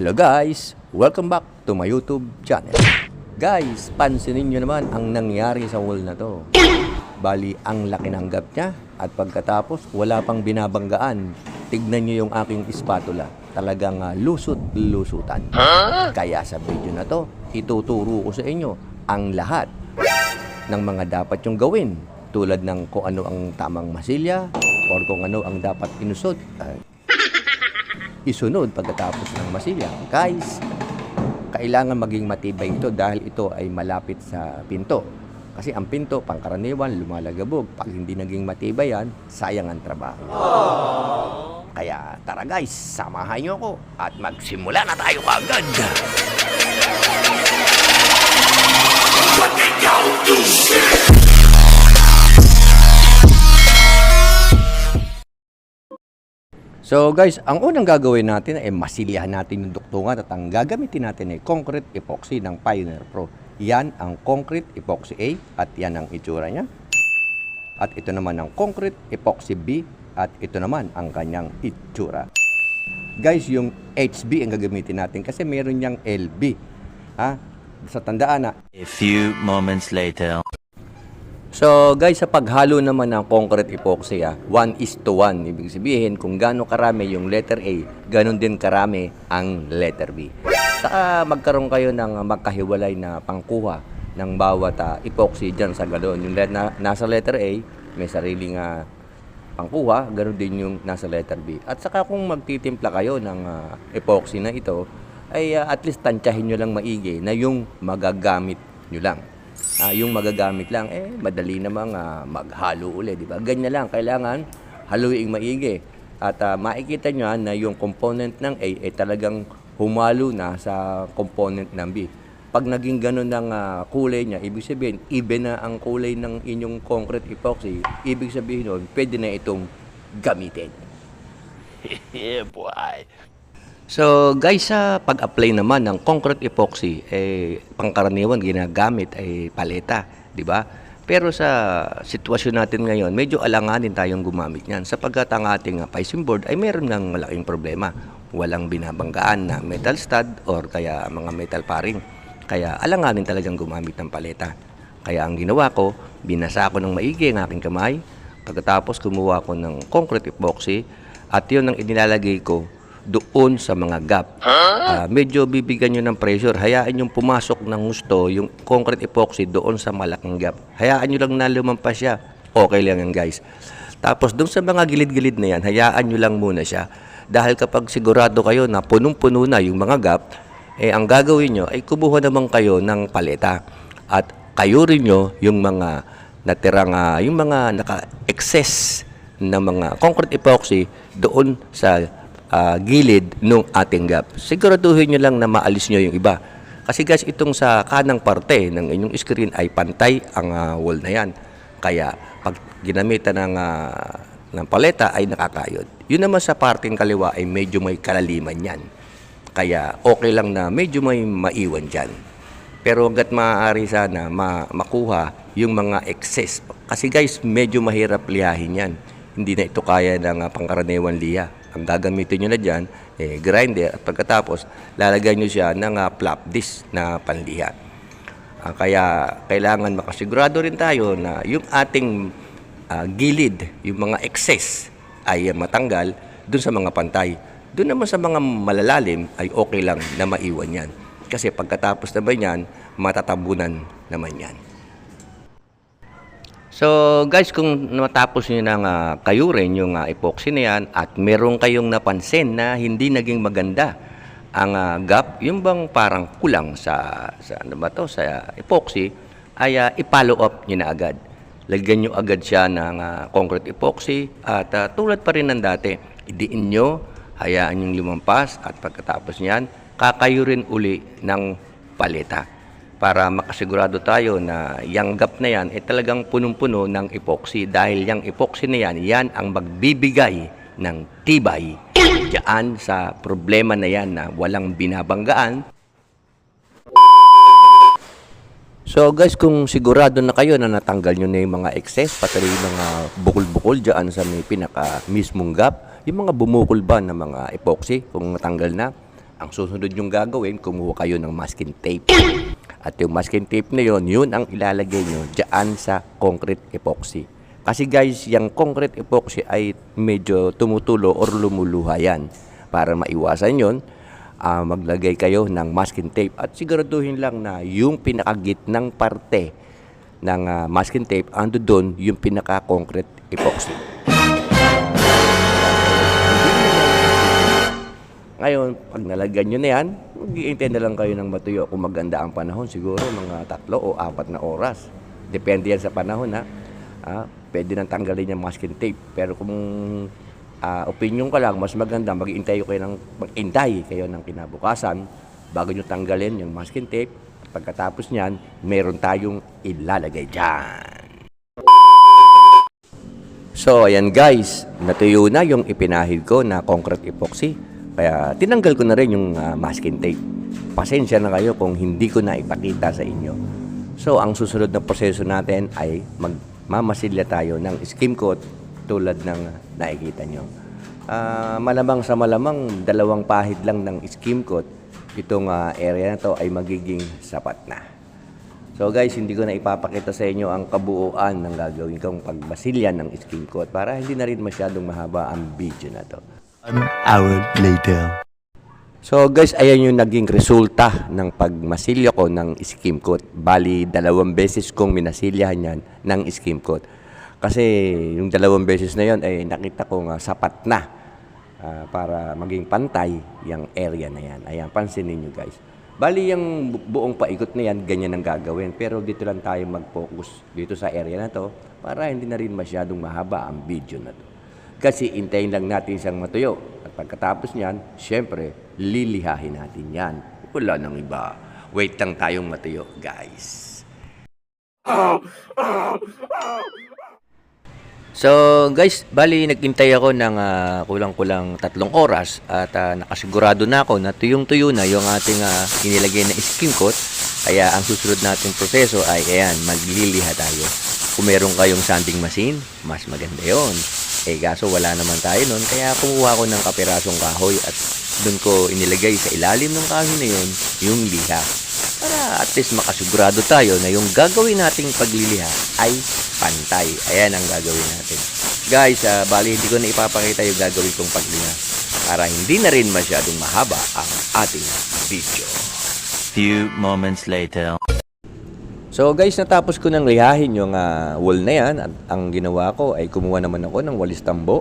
Hello guys! Welcome back to my YouTube channel. Guys, pansinin nyo naman ang nangyari sa wall na to. Bali, ang laki ng gap niya at pagkatapos wala pang binabanggaan. Tignan nyo yung aking spatula. Talagang ah, lusot-lusutan. Kaya sa video na to, ituturo ko sa inyo ang lahat ng mga dapat yung gawin tulad ng kung ano ang tamang masilya or kung ano ang dapat inusod ah, isunod pagkatapos ng masilya. Guys, kailangan maging matibay ito dahil ito ay malapit sa pinto. Kasi ang pinto, pangkaraniwan, lumalagabog. Pag hindi naging matibay yan, sayang ang trabaho. Kaya tara guys, samahan nyo ko at magsimula na tayo kagad. So guys, ang unang gagawin natin ay masilyahan natin yung duktungan at ang gagamitin natin ay concrete epoxy ng Pioneer Pro. Yan ang concrete epoxy A at yan ang itsura niya. At ito naman ang concrete epoxy B at ito naman ang kanyang itsura. Guys, yung HB ang gagamitin natin kasi meron niyang LB. Ha? Sa tandaan na A few moments later. So guys, sa paghalo naman ng concrete epoxy, ah, 1 is to 1. Ibig sabihin, kung gaano karami yung letter A, ganun din karami ang letter B. Saka magkaroon kayo ng ah, magkahiwalay na pangkuha ng bawat ah, epoxy dyan sa galon. Yung let- na, nasa letter A, may sariling ah, pangkuha, ganun din yung nasa letter B. At saka kung magtitimpla kayo ng ah, epoxy na ito, ay ah, at least tansyahin nyo lang maigi na yung magagamit nyo lang. Ah, yung magagamit lang, eh, madali namang ah, maghalo uli, di ba? Ganyan lang, kailangan haluing maigi. At ah, makikita nyo na yung component ng A ay talagang humalo na sa component ng B. Pag naging ganun ng ah, kulay niya, ibig sabihin, even na ang kulay ng inyong concrete epoxy, ibig sabihin nun, pwede na itong gamitin. yeah, boy. So guys, sa pag-apply naman ng concrete epoxy, eh, pangkaraniwan ginagamit ay paleta, di ba? Pero sa sitwasyon natin ngayon, medyo alanganin tayong gumamit niyan sapagkat ang ating uh, piping board ay meron ng malaking problema. Walang binabanggaan na metal stud or kaya mga metal paring. Kaya alanganin talagang gumamit ng paleta. Kaya ang ginawa ko, binasa ko ng maigi ang aking kamay, pagkatapos kumuha ko ng concrete epoxy at yun ang inilalagay ko doon sa mga gap. Ah, medyo bibigyan nyo ng pressure. Hayaan yung pumasok ng gusto, yung concrete epoxy doon sa malaking gap. Hayaan nyo lang na lumampas siya. Okay lang yan guys. Tapos doon sa mga gilid-gilid na yan, hayaan nyo lang muna siya. Dahil kapag sigurado kayo na punong-puno na yung mga gap, eh ang gagawin nyo ay kubuha naman kayo ng paleta. At kayo rin nyo yung mga natirang, ah, yung mga naka-excess na mga concrete epoxy doon sa ah, gilid ng ating gap. Siguraduhin nyo lang na maalis nyo yung iba. Kasi guys, itong sa kanang parte ng inyong screen ay pantay ang ah, wall na yan. Kaya pag ginamitan ng, ah, ng paleta ay nakakayod. Yun naman sa parteng kaliwa ay medyo may kalaliman yan. Kaya okay lang na medyo may maiwan dyan. Pero hanggat maaari sana ma- makuha yung mga excess. Kasi guys, medyo mahirap liyahin yan. Hindi na ito kaya ng uh, pangkaraniwan liya. Ang gagamitin nyo na dyan, eh, grinder. At pagkatapos, lalagyan nyo siya ng uh, flap disc na panliha. Ah, kaya kailangan makasigurado rin tayo na yung ating ah, gilid, yung mga excess ay ah, matanggal dun sa mga pantay. Doon naman sa mga malalalim ay okay lang na maiwan yan. Kasi pagkatapos naman yan, matatabunan naman yan. So guys, kung natapos nyo ng uh, kayo rin yung ah, epoxy na yan at meron kayong napansin na hindi naging maganda ang ah, gap, yung bang parang kulang sa, sa ano ba to, sa epoxy, ay ah, i-follow up nyo na agad. Lagyan nyo agad siya ng ah, concrete epoxy at ah, tulad pa rin ng dati, idiin nyo, hayaan yung lumampas at pagkatapos niyan, kakayo rin uli ng paleta para makasigurado tayo na yung gap na yan ay talagang punong-puno ng epoxy dahil yung epoxy na yan, yan ang magbibigay ng tibay diyan sa problema na yan na walang binabanggaan. So guys, kung sigurado na kayo na natanggal nyo na yung mga excess, pati yung mga bukol-bukol dyan sa may pinaka mismong gap, yung mga bumukol ba ng mga epoxy, kung natanggal na, ang susunod yung gagawin, kumuha kayo ng masking tape. At yung masking tape na yun, yun ang ilalagay nyo dyan sa concrete epoxy. Kasi guys, yung concrete epoxy ay medyo tumutulo or lumuluha yan. Para maiwasan yun, ah, maglagay kayo ng masking tape at siguraduhin lang na yung pinakagitnang parte ng ah, masking tape, ando doon yung pinaka-concrete epoxy. Ngayon, pag nalagyan nyo na yan, mag-iintay na lang kayo ng matuyo. Kung maganda ang panahon, siguro mga tatlo o apat na oras. Depende yan sa panahon, ha? Ah, pwede nang tanggalin yung masking tape. Pero kung ah, opinion ka lang, mas maganda, mag-iintay kayo ng, mag-intay kayo ng kinabukasan bago nyo tanggalin yung masking tape. At pagkatapos niyan, meron tayong ilalagay dyan. So, ayan guys, natuyo na yung ipinahid ko na concrete epoxy. Kaya tinanggal ko na rin yung ah, masking tape. Pasensya na kayo kung hindi ko na ipakita sa inyo. So, ang susunod na proseso natin ay magmamasilya tayo ng skim coat tulad ng nakikita nyo. Ah, malamang sa malamang, dalawang pahid lang ng skim coat, itong ah, area na to ay magiging sapat na. So guys, hindi ko na ipapakita sa inyo ang kabuuan ng gagawin kong pagbasilyan ng skin coat para hindi na rin masyadong mahaba ang video na to. An hour later. So guys, ayan yung naging resulta ng pagmasilya ko ng skim coat. Bali, dalawang beses kong minasilyahan yan ng skim coat. Kasi yung dalawang beses na yon ay nakita ko nga sapat na ah, para maging pantay yung area na yan. Ayan, pansinin nyo guys. Bali, yung bu- buong paikot na yan, ganyan ang gagawin. Pero dito lang tayo mag-focus dito sa area na to para hindi na rin masyadong mahaba ang video na to. Kasi intayin lang natin siyang matuyo. At pagkatapos niyan, syempre, lilihahin natin yan. Wala nang iba. Wait lang tayong matuyo, guys. So guys, bali nagintay ako ng ah, kulang-kulang tatlong oras at ah, nakasigurado na ako na tuyong-tuyo na yung ating ah, inilagay na skim coat. Kaya ang susunod nating proseso ay ayan, magliliha tayo. Kung meron kayong sanding machine, mas maganda yon. Eh kaso wala naman tayo nun, kaya kumuha ko ng kapirasong kahoy at doon ko inilagay sa ilalim ng kahoy na yun, yung liha. Para at least makasigurado tayo na yung gagawin nating pagliliha ay pantay. Ayan ang gagawin natin. Guys, ah, bali hindi ko na ipapakita yung gagawin kong pagliha para hindi na rin masyadong mahaba ang ating video. Few moments later. So guys, natapos ko nang lihahin yung ah, wall na yan. At ang ginawa ko ay kumuha naman ako ng walis tambo.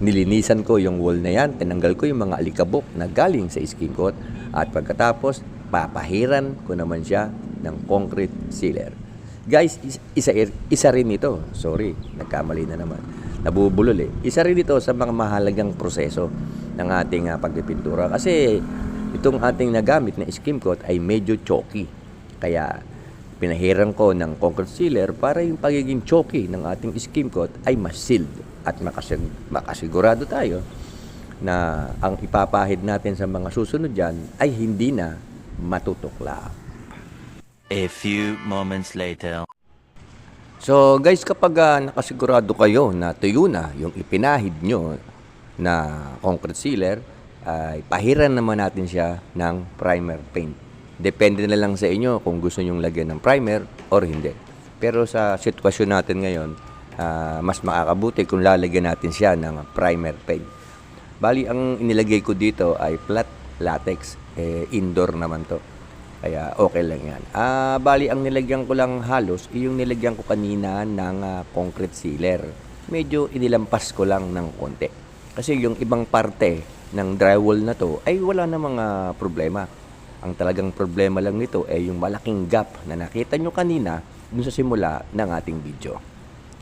Nilinisan ko yung wall na yan. Tinanggal ko yung mga alikabok na galing sa skin coat. At pagkatapos, papahiran ko naman siya ng concrete sealer. Guys, is- isa, isa rin ito. Sorry, nagkamali na naman. Nabubulol eh. Isa rin ito sa mga mahalagang proseso ng ating ah, pagpipintura. Kasi itong ating nagamit na skim coat ay medyo chalky. Kaya pinahiran ko ng concrete sealer para yung pagiging chalky ng ating skim coat ay mas sealed at makasig- makasigurado tayo na ang ipapahid natin sa mga susunod dyan ay hindi na matutuklap. A few moments later. So guys, kapag ah, nakasigurado kayo na tuyo na yung ipinahid nyo na concrete sealer, ay pahiran naman natin siya ng primer paint. Depende na lang sa inyo kung gusto nyong lagyan ng primer or hindi. Pero sa sitwasyon natin ngayon, ah, mas makakabuti kung lalagyan natin siya ng primer paint. Bali, ang inilagay ko dito ay flat latex. Eh, indoor naman to. Kaya okay lang yan. Ah, bali, ang nilagyan ko lang halos, yung nilagyan ko kanina ng ah, concrete sealer. Medyo inilampas ko lang ng konti. Kasi yung ibang parte ng drywall na to ay wala na mga problema. Ang talagang problema lang nito ay yung malaking gap na nakita nyo kanina dun sa simula ng ating video.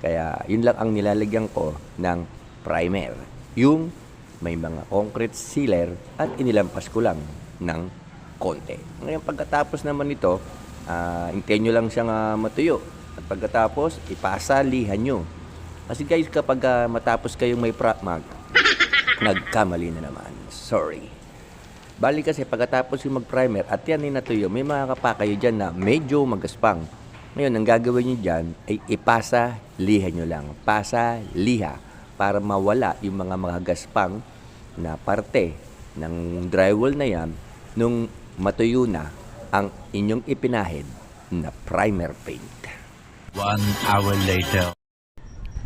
Kaya yun lang ang nilalagyan ko ng primer. Yung may mga concrete sealer at inilampas ko lang ng konti. Ngayon pagkatapos naman nito, uh, hintayin nyo lang siyang ah, matuyo. At pagkatapos, ipasa lihan nyo. Kasi guys, kapag ah, matapos kayong may prop mag, nagkamali na naman. Sorry. Bali kasi pagkatapos yung mag-primer at yan ay natuyo, may mga kapakayo dyan na medyo magaspang. Ngayon, ang gagawin nyo dyan ay ipasa, liha nyo lang. Pasa, liha. Para mawala yung mga magagaspang na parte ng drywall na yan nung matuyo na ang inyong ipinahid na primer paint. One hour later.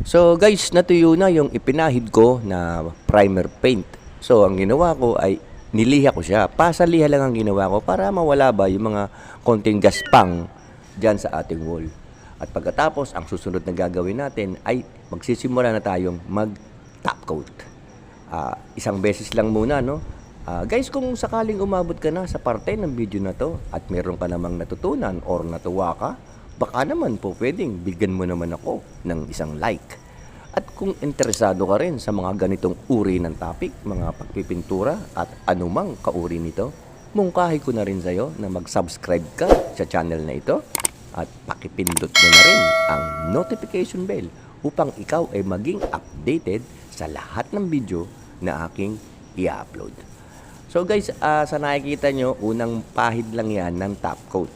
So guys, natuyo na yung ipinahid ko na primer paint. So ang ginawa ko ay niliha ko siya. Pasaliha lang ang ginawa ko para mawala ba yung mga konting gaspang dyan sa ating wall. At pagkatapos, ang susunod na gagawin natin ay magsisimula na tayong mag top coat. Ah, isang beses lang muna, no? Ah, guys, kung sakaling umabot ka na sa parte ng video na to at meron ka namang natutunan or natuwa ka, baka naman po pwedeng bigyan mo naman ako ng isang like. At kung interesado ka rin sa mga ganitong uri ng topic, mga pagpipintura at anumang kauri nito, mungkahi ko na rin sa'yo na mag-subscribe ka sa channel na ito at pakipindot mo na rin ang notification bell upang ikaw ay maging updated sa lahat ng video na aking i-upload. So guys, ah, sa nakikita nyo, unang pahid lang yan ng top coat.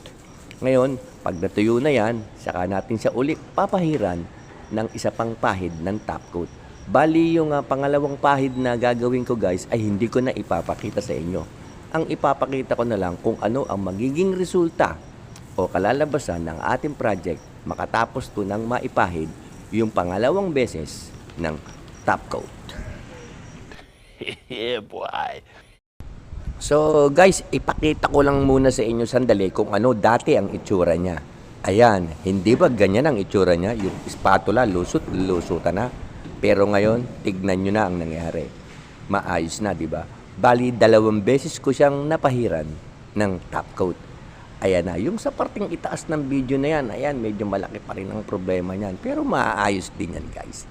Ngayon, pag natuyo na yan, saka natin siya ulit papahiran ng isa pang pahid ng top coat. Bali yung ah, pangalawang pahid na gagawin ko guys ay hindi ko na ipapakita sa inyo. Ang ipapakita ko na lang kung ano ang magiging resulta o kalalabasan ng ating project makatapos to ng maipahid yung pangalawang beses ng top coat. yeah, boy. So guys, ipakita ko lang muna sa inyo sandali kung ano dati ang itsura niya. Ayan, hindi ba ganyan ang itsura niya? Yung spatula, lusot, lusutan na. Pero ngayon, tignan nyo na ang nangyari. Maayos na, di ba? Bali, dalawang beses ko siyang napahiran ng top coat. Ayan na, yung sa parting itaas ng video na yan, ayan, medyo malaki pa rin ang problema niyan. Pero maayos din yan, guys.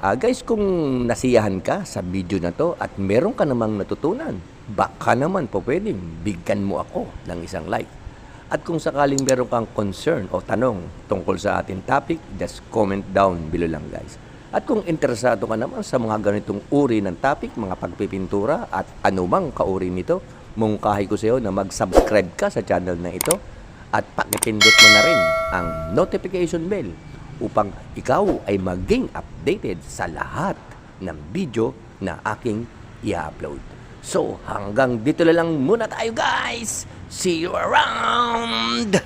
Ah, guys, kung nasiyahan ka sa video na to at meron ka namang natutunan, baka naman po pwedeng bigyan mo ako ng isang like. At kung sakaling meron kang concern o tanong tungkol sa ating topic, just comment down below lang guys. At kung interesado ka naman sa mga ganitong uri ng topic, mga pagpipintura at anumang kauri nito, mungkahi ko sa iyo na mag-subscribe ka sa channel na ito at pakipindot mo na rin ang notification bell upang ikaw ay maging updated sa lahat ng video na aking i-upload. So, hanggang dito na lang muna tayo guys! See you around!